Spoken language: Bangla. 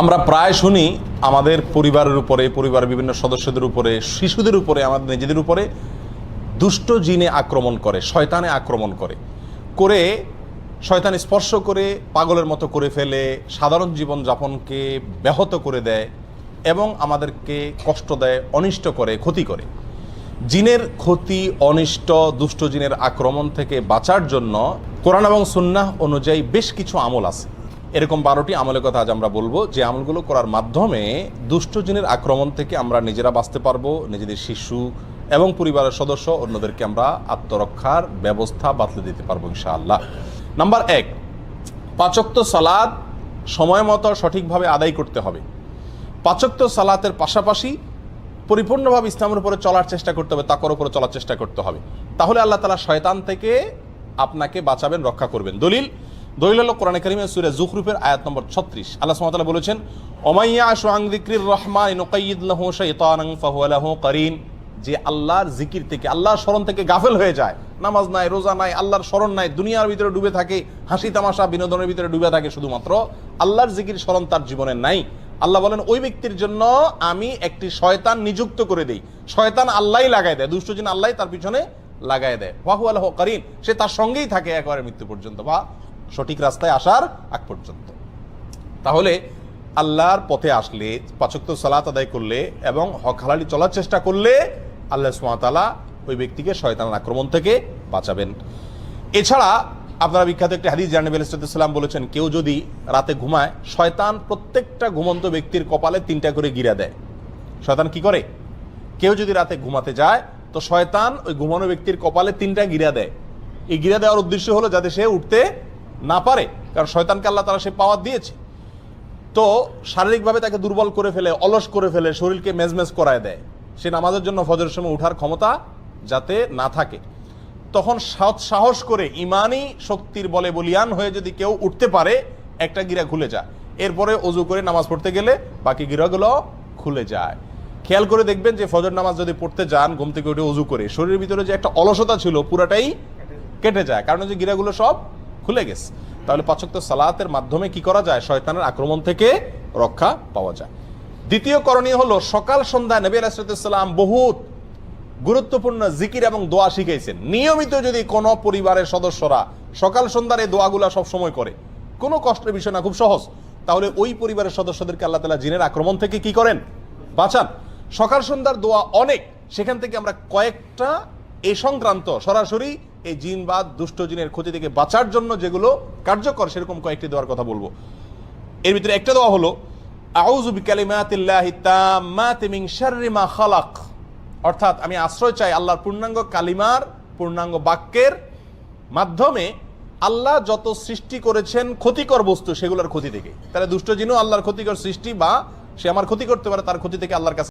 আমরা প্রায় শুনি আমাদের পরিবারের উপরে, পরিবারের বিভিন্ন সদস্যদের উপরে, শিশুদের উপরে, আমাদের নিজেদের উপরে, দুষ্ট জিনে আক্রমণ করে, শয়তানে আক্রমণ করে। করে শয়তান স্পর্শ করে, পাগলের মতো করে ফেলে, সাধারণ জীবন যাপনকে ব্যাহত করে দেয় এবং আমাদেরকে কষ্ট দেয়, অনিষ্ট করে, ক্ষতি করে। জিনের ক্ষতি, অনিষ্ট, দুষ্ট জিনের আক্রমণ থেকে বাঁচার জন্য কোরআন এবং সুন্নাহ অনুযায়ী বেশ কিছু আমল আছে। এরকম বারোটি আমলের কথা আজ আমরা বলব। যে আমলগুলো করার মাধ্যমে দুষ্টজনের আক্রমণ থেকে আমরা নিজেরা বাঁচতে পারব, নিজেদের শিশু এবং পরিবারের সদস্য অন্যদেরকে আমরা আত্মরক্ষার ব্যবস্থা বাতলে দিতে পারব ইনশাআল্লাহ। নাম্বার এক, পাচক্ত সালাদ সময় মতো সঠিকভাবে আদায় করতে হবে। পাচক্ত সালাতের পাশাপাশি পরিপূর্ণভাবে ইসলামের উপরে চলার চেষ্টা করতে হবে তাকর উপরে চলার চেষ্টা করতে হবে। তাহলে আল্লাহ তালা শয়তান থেকে আপনাকে বাঁচাবেন, রক্ষা করবেন। দলিল দলিল কোরআন করিমের সুরে জুখরুফের আয়াত নম্বর ছত্রিশ। আল্লাহ সুমতাল্লাহ বলেছেন ওমাইয়া সোহাং দিক্রির রহমান নকাইদ লাহু শাইতানাং ফাহুয়া লাহু করিন যে আল্লাহর জিকির থেকে, আল্লাহর স্মরণ থেকে গাফেল হয়ে যায়। নামাজ নাই, রোজা নাই, আল্লাহর স্মরণ নাই, দুনিয়ার ভিতরে ডুবে থাকে, হাসি তামাশা বিনোদনের ভিতরে ডুবে থাকে শুধুমাত্র আল্লাহর জিকির স্মরণ তার জীবনে নাই। আল্লাহ বলেন, ওই ব্যক্তির জন্য আমি একটি শয়তান নিযুক্ত করে দিই। শয়তান আল্লাহই লাগাই দেয় দুষ্টজিন আল্লাহ তার পিছনে লাগাই দেয়। ওয়াহু আল্লাহ করিন সে তার সঙ্গেই থাকে একবারে মৃত্যু পর্যন্ত। বা সঠিক রাস্তায় আসার আগ পর্যন্ত। তাহলে আল্লাহর পথে আসলে পাচক্ত সালাত আদায় করলে এবং হক হালালি চলার চেষ্টা করলে আল্লাহ সুমাতালা ওই ব্যক্তিকে শয়তান আক্রমণ থেকে বাঁচাবেন। এছাড়া আপনারা বিখ্যাত একটি হাদিস জাহানবী আলাইসাল্লাম বলেছেন, কেউ যদি রাতে ঘুমায়, শয়তান প্রত্যেকটা ঘুমন্ত ব্যক্তির কপালে তিনটা করে গিরা দেয়। শয়তান কি করে? কেউ যদি রাতে ঘুমাতে যায়, তো শয়তান ওই ঘুমানো ব্যক্তির কপালে তিনটা গিরা দেয়। এই গিরা দেওয়ার উদ্দেশ্য হলো যাতে সে উঠতে না পারে, কারণ শয়তানকে আল্লাহ তারা সে পাওয়ার দিয়েছে। তো শারীরিকভাবে তাকে দুর্বল করে ফেলে, অলস করে ফেলে, শরীরকে মেজমেজ করায় দেয়। সে নামাজের জন্য ফজরের সময় উঠার ক্ষমতা যাতে না থাকে। তখন সাহস করে ইমানই শক্তির বলে বলিয়ান হয়ে যদি কেউ উঠতে পারে, একটা গিরা খুলে যায়। এরপরে অজু করে নামাজ পড়তে গেলে বাকি গিরাগুলো খুলে যায়। খেয়াল করে দেখবেন যে ফজর নামাজ যদি পড়তে যান, ঘুম থেকে উঠে অজু করে, শরীরের ভিতরে যে একটা অলসতা ছিল, পুরাটাই কেটে যায়। কারণ যে গিরাগুলো সব খুলে গেছে। তাহলে পাচক্ত সালাতের মাধ্যমে কি করা যায়? শয়তানের আক্রমণ থেকে রক্ষা পাওয়া যায়। দ্বিতীয় করণীয় হলো, সকাল সন্ধ্যা নবী আলাইসালাম বহুত গুরুত্বপূর্ণ জিকির এবং দোয়া শিখেছেন নিয়মিত যদি কোনো পরিবারের সদস্যরা সকাল সন্ধ্যার এই দোয়াগুলা সব সময় করে, কোনো কষ্টের বিষয় না, খুব সহজ। তাহলে ওই পরিবারের সদস্যদেরকে আল্লাহ তালা জিনের আক্রমণ থেকে কি করেন? বাঁচান। সকাল সন্ধ্যার দোয়া অনেক। সেখান থেকে আমরা কয়েকটা এ সংক্রান্ত সরাসরি এই জিন বা দুষ্ট জিনের ক্ষতি থেকে বাঁচার জন্য যেগুলো কার্যকর, সেরকম কয়েকটি দেওয়ার কথা বলব। এর ভিতরে একটা দেওয়া হলো মা খালাক। অর্থাৎ আমি আশ্রয় চাই আল্লাহর পূর্ণাঙ্গ কালিমার, পূর্ণাঙ্গ বাক্যের মাধ্যমে আল্লাহ যত সৃষ্টি করেছেন ক্ষতিকর বস্তু, সেগুলোর ক্ষতি থেকে। তাহলে দুষ্ট জিনও আল্লাহর ক্ষতিকর সৃষ্টি বা সে আমার ক্ষতি করতে পারে, তার ক্ষতি থেকে আল্লাহর কাছে